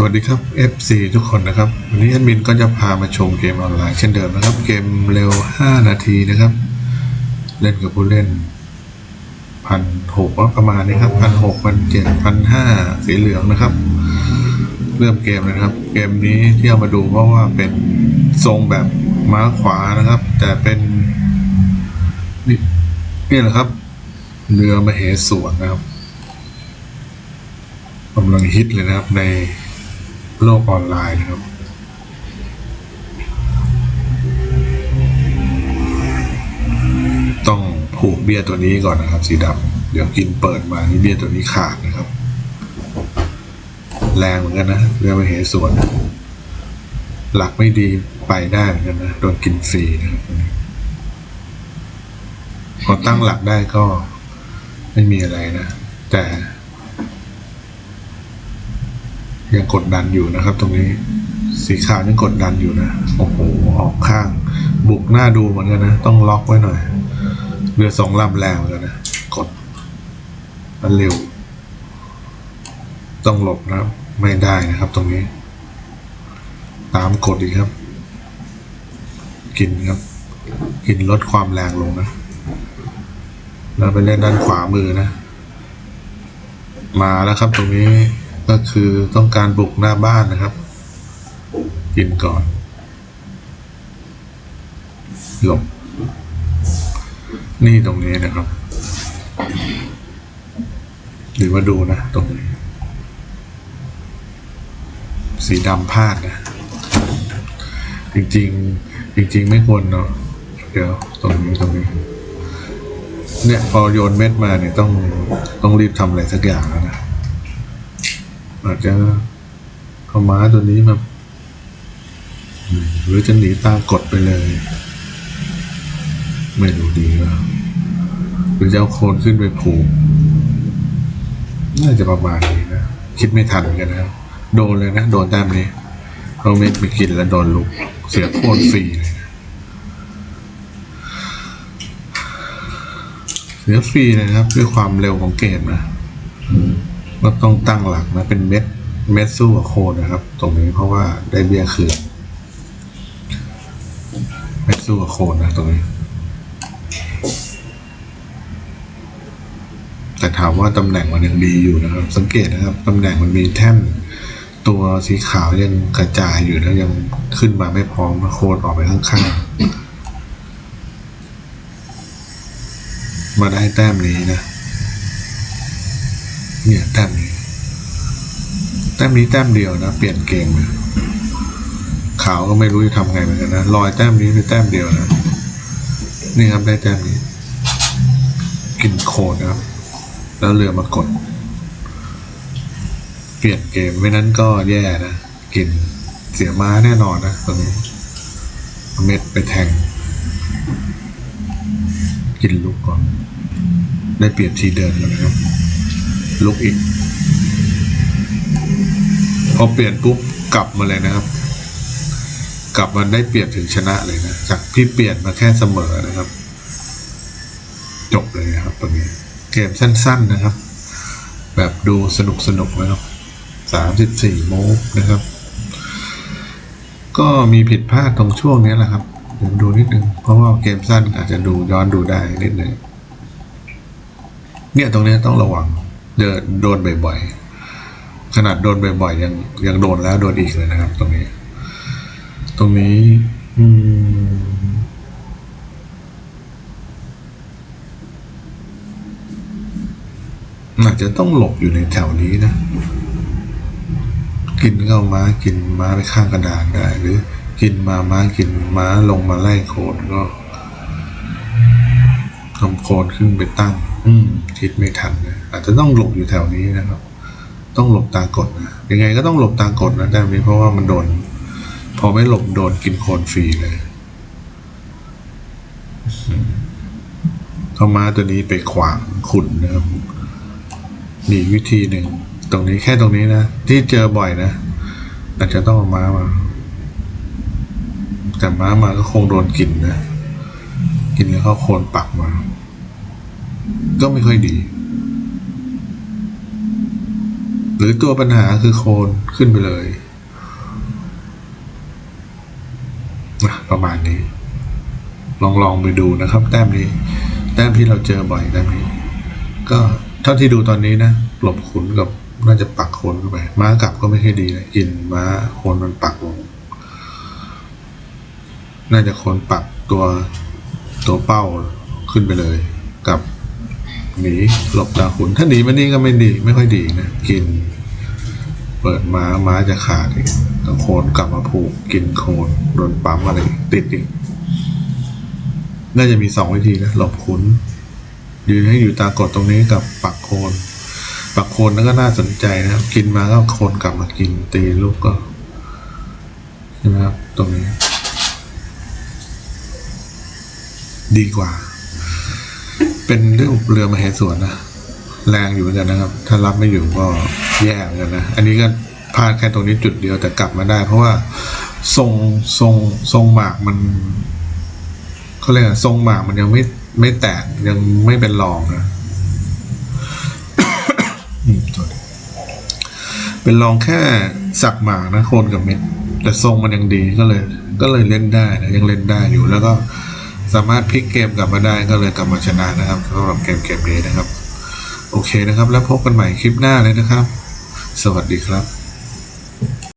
สวัสดีครับ FC ทุกคนนะครับ วันนี้แอดมินก็จะพามาชมเกมออนไลน์เช่นเดิมนะครับ เกมเร็ว 5 นาทีนะครับ เล่นกับผู้เล่นพันหกประมาณนี้ครับพันหกพันเจ็ดพันห้าสีเหลืองนะครับ เริ่มเกมนะครับ เกมนี้ที่เอามาดูเพราะว่าเป็นทรงแบบม้าขวานะครับ แต่เป็นนี่นี่แหละครับเรือมเหสวนนะครับกำลังฮิตเลยนะครับใน โลกออนไลน์นะครับ ต้องผูกเบี้ยตัวนี้ก่อนนะครับ สีดำเดี๋ยวกินเปิดมานี่เบี้ยตัวนี้ขาดนะครับ แรงเหมือนกันนะเรือมาเหสวนหลักไม่ดีไปได้เหมือนกันนะโดนกินฟรีนะครับพอตั้งหลักได้ก็ไม่มีอะไรนะ แต่ ยังกดดันอยู่นะครับ ตรงนี้สีขาวยังกดดันอยู่นะ โอ้โห ออกข้าง บุกหน้าดูเหมือนกันนะ ต้องล็อกไว้หน่อยเรือสองลำแรงเหมือนกันนะ กด มันเร็ว ต้องหลบนะไม่ได้นะครับตรงนี้ ตามกดอีกครับ กินครับ กินลดความแรงลงนะ แล้วไปเล่นด้านขวามือนะ มาแล้วครับตรงนี้ ก็คือต้องการบุกหน้าบ้านนะครับ กินก่อนหลบนี่ตรงนี้นะครับ หรือว่าดูนะ ตรงนี้ สีดำพลาดนะ จริงๆ จริง ๆ ไม่ควรเนาะเดี๋ยวตรงนี้ตรงนี้ เนี่ยพอโยนเม็ดมาเนี่ยต้องต้องรีบทำอะไรสักอย่างแล้วนะ อาจจะเอาม้าตัวนี้มาหรือจะหนีตามกฎไปเลย ไม่รู้ดีว่าหรือจะเอาโคนขึ้นไปผูกน่าจะประมาณนี้นะคิดไม่ทันกันนะโดนเลยนะโดนแต้มนี้เอาเม็ดไปกินแล้วโดนลุก เสียโคนฟรีเลยเสียฟรีเลยนะครับ ด้วยความเร็วของเกมนะ ก็ต้องตั้งหลักนะเป็นเม็ดเม็ดสู้กับโคนนะครับ ตรงนี้เพราะว่าได้เบี้ยคืนเม็ดสู้กับโคนนะตรงนี้ แต่ถามว่าตำแหน่งมันยังดีอยู่นะครับ สังเกตนะครับตำแหน่งมันมีแท่นตัวสีขาวยังกระจายอยู่แล้วยังขึ้นมาไม่พร้อมโคนออกไปข้างๆมาได้แต้มนี้นะ เนี่ยแต้มนี้แต้มนี้แต้มเดียวนะเปลี่ยนเกมนะขาวก็ไม่รู้จะทำไงเหมือนกันนะลอยแต้มนี้ไปแต้มเดียวนะนี่ครับได้แต้มนี้กินโคนนะครับ แล้วเรือมากด เปลี่ยนเกมไม่นั้นก็แย่นะกินเสียม้าแน่นอนนะตรงนี้เอาเม็ดไปแทง กินลูกก่อน ได้เปรียบทีเดินแล้วนะครับ ลุกอีก พอเปลี่ยนปุ๊บกลับมาเลยนะครับ กลับมาได้เปรียบถึงชนะเลยนะ จากที่เปลี่ยนมาแค่เสมอนะครับ จบเลยนะครับตรงนี้ เกมสั้น ๆนะครับ แบบดูสนุกสนุกๆนะครับสามสิบสี่โมงนะครับ ก็มีผิดพลาดตรงช่วงนี้แหละครับเดี๋ยวดูนิดนึง เพราะว่าเกมสั้นอาจจะดูย้อนดูได้นิดนึงเนี่ยตรงนี้ต้องระวัง เดินโดนบ่อยๆ ขนาดโดนบ่อยๆยังยังโดนแล้วโดนอีกเลยนะครับ ตรงนี้ ตรงนี้ อืมอาจจะต้องหลบอยู่ในแถวนี้นะ กินเข้าม้ากินม้าไปข้างกระดานได้ หรือ กินมาม้ากินม้าลงมาไล่โคนก็ทำโคนขึ้นไปตั้ง อืม คิดไม่ทันนะอาจจะต้องหลบอยู่แถวนี้นะครับ ต้องหลบตากฎนะยังไงก็ต้องหลบตากฎนะแต่นี้เพราะว่ามันโดน พอไม่หลบโดนกินโคนฟรีเลยอืมเข้ามาตัวนี้ไปขวางขุนนะครับมีวิธีหนึ่ง ตรงนี้แค่ตรงนี้นะ ที่เจอบ่อยนะอาจจะต้องเอาม้ามา แต่ม้ามาก็คงโดนกินนะ กินแล้วเขาโคนปักมา ก็ไม่ค่อยดี หรือตัวปัญหาคือโคนขึ้นไปเลยนะประมาณนี้ ลองลองไปดูนะครับ แต้มนี้ แต้มที่เราเจอบ่อยแต้มนี้ ก็เท่าที่ดูตอนนี้นะหลบขุนกับน่าจะปักโคนเข้าไปม้ากลับก็ไม่ค่อยดีเลยกินม้าโคนมันปักลงน่าจะโคนปักตัวตัวเป้าขึ้นไปเลยกับ หนีหลบดาขุนถ้าหนีมานี่ก็ไม่ดีไม่ค่อยดีนะกิน เปิดม้าม้าจะขาดอีกโคนกลับมาผูกกินโคนโดนปั๊มอะไรติดอีกน่าจะมีสองวิธีนะหลบขุนยืนให้อยู่ตากฎตรงนี้กับปักโคนปักโคนนั้นก็น่าสนใจนะครับ กินมาก็โคนกลับมากินตีลูกก็ใช่ไหมครับตรงนี้ ดีกว่า เป็นเรื่องเรือมาเหสวนนะแรงอยู่เหมือนกันนะครับ ถ้ารับไม่อยู่ก็แย่เหมือนกันนะ อันนี้ก็พลาดแค่ตรงนี้จุดเดียวแต่กลับมาได้ เพราะว่าทรงทรงทรงหมากมันเขาเรียกอะทรงหมากมันยังไม่ไม่แตกยังไม่เป็นรองนะเป็นรองแค่สักหมากนะโคนกับเม็ดแต่ทรงมันยังดีก็เลย ก็เลยเล่นได้นะยังเล่นได้อยู่แล้วก็ สามารถพลิกเกมกลับมาได้ก็เลยกลับมาชนะนะครับสำหรับเกมเกมนี้นะครับ โอเคนะครับ แล้วพบกันใหม่คลิปหน้าเลยนะครับ สวัสดีครับ